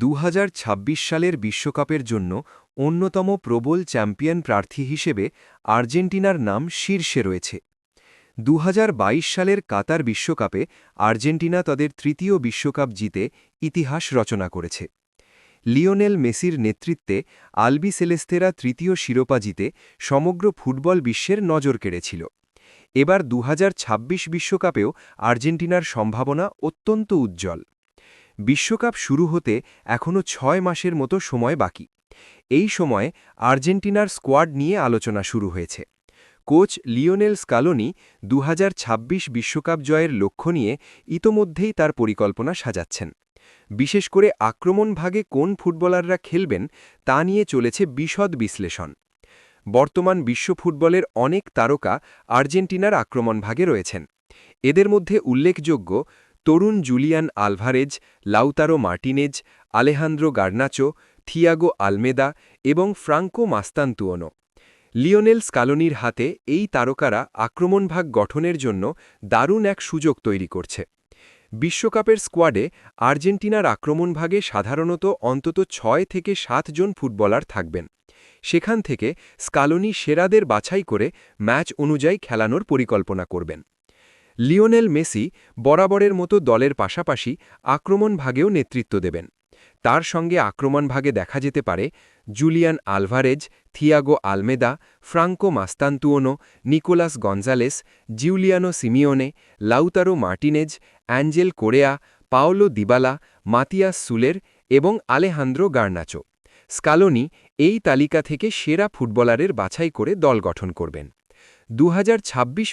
দু হাজার ছাব্বিশ সালের বিশ্বকাপের জন্য অন্যতম প্রবল চ্যাম্পিয়ন প্রার্থী হিসেবে আর্জেন্টিনার নাম শীর্ষে রয়েছে। দু হাজার বাইশ সালের কাতার বিশ্বকাপে আর্জেন্টিনা তাদের তৃতীয় বিশ্বকাপ জিতে ইতিহাস রচনা করেছে। লিওনেল মেসির নেতৃত্বে আলবি সেলেস্তেরা তৃতীয় শিরোপা জিতে সমগ্র ফুটবল বিশ্বের নজর কেড়েছিল। এবার দু বিশ্বকাপেও আর্জেন্টিনার সম্ভাবনা অত্যন্ত উজ্জ্বল। বিশ্বকাপ শুরু হতে এখনও ছয় মাসের মতো সময় বাকি। এই সময়ে আর্জেন্টিনার স্কোয়াড নিয়ে আলোচনা শুরু হয়েছে। কোচ লিওনেল স্কালোনি দু বিশ্বকাপ জয়ের লক্ষ্য নিয়ে ইতোমধ্যেই তার পরিকল্পনা সাজাচ্ছেন। বিশেষ করে আক্রমণ ভাগে কোন ফুটবলাররা খেলবেন তা নিয়ে চলেছে বিশদ বিশ্লেষণ। বর্তমান বিশ্ব ফুটবলের অনেক তারকা আর্জেন্টিনার আক্রমণ ভাগে রয়েছেন। এদের মধ্যে উল্লেখযোগ্য তরুণ Julian Alvarez, Lautaro Martinez, Alejandro Garnacho, Thiago Almada এবং ফ্রাঙ্কো মাস্তান্তুয়নো লিওনেল স্কালোনির হাতে এই তারকারা আক্রমণভাগ গঠনের জন্য দারুণ এক সুযোগ তৈরি করছে। বিশ্বকাপের স্কোয়াডে আর্জেন্টিনার আক্রমণভাগে সাধারণত অন্তত ছয় থেকে সাত জন ফুটবলার থাকবেন। সেখান থেকে স্কালোনি সেরাদের বাছাই করে ম্যাচ অনুযায়ী খেলানোর পরিকল্পনা করবেন। লিওনেল মেসি বরাবরের মতো দলের পাশাপাশি আক্রমণ ভাগেও নেতৃত্ব দেবেন। তার সঙ্গে আক্রমণ ভাগে দেখা যেতে পারে Julian Alvarez, Thiago Almada, Franco Mastantuono, Nicolas Gonzalez Giuliano Simeone, Lautaro Martinez, Angel Correa, Paulo Dybala, Matias Soule এবং আলেহান্দ্রো গার্নাচো। স্কালোনি এই তালিকা থেকে সেরা ফুটবলারের বাছাই করে দল গঠন করবেন। দু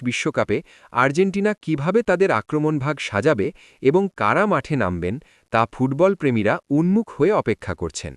বিশ্বকাপে আর্জেন্টিনা কীভাবে তাদের আক্রমণভাগ সাজাবে এবং কারা মাঠে নামবেন তা ফুটবল প্রেমীরা উন্মুখ হয়ে অপেক্ষা করছেন।